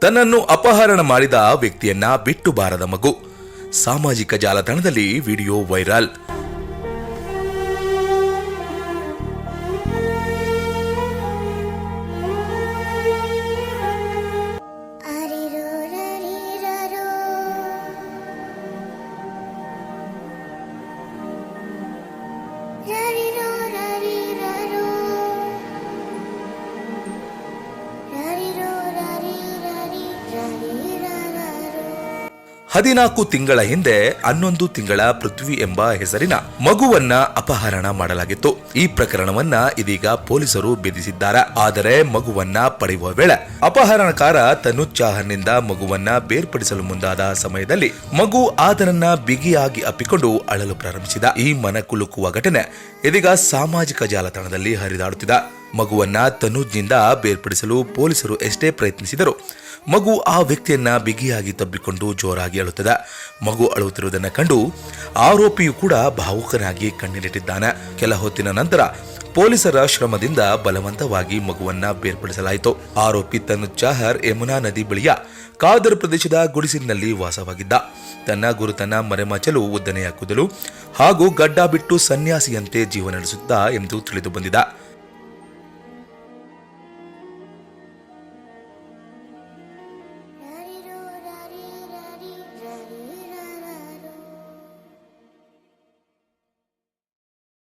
ತನ್ನನ್ನು ಅಪಹರಣ ಮಾಡಿದ ವ್ಯಕ್ತಿಯನ್ನ ಬಿಟ್ಟು ಬಾರದ ಮಗು. ಸಾಮಾಜಿಕ ಜಾಲತಾಣದಲ್ಲಿ ವಿಡಿಯೋ ವೈರಲ್. ಹದಿನಾಲ್ಕು ತಿಂಗಳ ಹಿಂದೆ ಹನ್ನೊಂದು ತಿಂಗಳ ಪೃಥ್ವಿ ಎಂಬ ಹೆಸರಿನ ಮಗುವನ್ನ ಅಪಹರಣ ಮಾಡಲಾಗಿತ್ತು. ಈ ಪ್ರಕರಣವನ್ನ ಇದೀಗ ಪೊಲೀಸರು ಬೇಧಿಸಿದ್ದಾರೆ ಆದರೆ ಮಗುವನ್ನ ಪಡೆಯುವ ವೇಳೆ ಅಪಹರಣಕಾರ ತನುಜ್ ಚಾಹರ್ನಿಂದ ಮಗುವನ್ನ ಬೇರ್ಪಡಿಸಲು ಮುಂದಾದ ಸಮಯದಲ್ಲಿ ಮಗು ಆತನನ್ನ ಬಿಗಿಯಾಗಿ ಅಪ್ಪಿಕೊಂಡು ಅಳಲು ಪ್ರಾರಂಭಿಸಿದ. ಈ ಮನಕುಲುಕುವ ಘಟನೆ ಇದೀಗ ಸಾಮಾಜಿಕ ಜಾಲತಾಣದಲ್ಲಿ ಹರಿದಾಡುತ್ತಿದೆ. ಮಗುವನ್ನ ತನುಜ್ನಿಂದ ಬೇರ್ಪಡಿಸಲು ಪೊಲೀಸರು ಎಷ್ಟೇ ಪ್ರಯತ್ನಿಸಿದರು ಮಗು ಆ ವ್ಯಕ್ತಿಯನ್ನ ಬಿಗಿಯಾಗಿ ತಬ್ಬಿಕೊಂಡು ಜೋರಾಗಿ ಅಳುತ್ತದೆ. ಮಗು ಅಳುತ್ತಿರುವುದನ್ನು ಕಂಡು ಆರೋಪಿಯು ಕೂಡ ಭಾವುಕನಾಗಿ ಕಣ್ಣೀರಿಟ್ಟಿದ್ದಾನೆ ಕೆಲ ಹೊತ್ತಿನ ನಂತರ ಪೊಲೀಸರ ಶ್ರಮದಿಂದ ಬಲವಂತವಾಗಿ ಮಗುವನ್ನ ಬೇರ್ಪಡಿಸಲಾಯಿತು. ಆರೋಪಿ ತನ್ನ ಚಾಹರ್ ಯಮುನಾ ನದಿ ಬಳಿಯ ಕಾದರ್ ಪ್ರದೇಶದ ಗುಡಿಸಿನಲ್ಲಿ ವಾಸವಾಗಿದ್ದ. ತನ್ನ ಗುರುತನ್ನ ಮರೆಮಾಚಲು ಉದ್ದನೆಯ ಕೂದಲು ಹಾಗೂ ಗಡ್ಡ ಬಿಟ್ಟು ಸನ್ಯಾಸಿಯಂತೆ ಜೀವನ ನಡೆಸುತ್ತಾ ಎಂದು ತಿಳಿದು ಬಂದಿದೆ.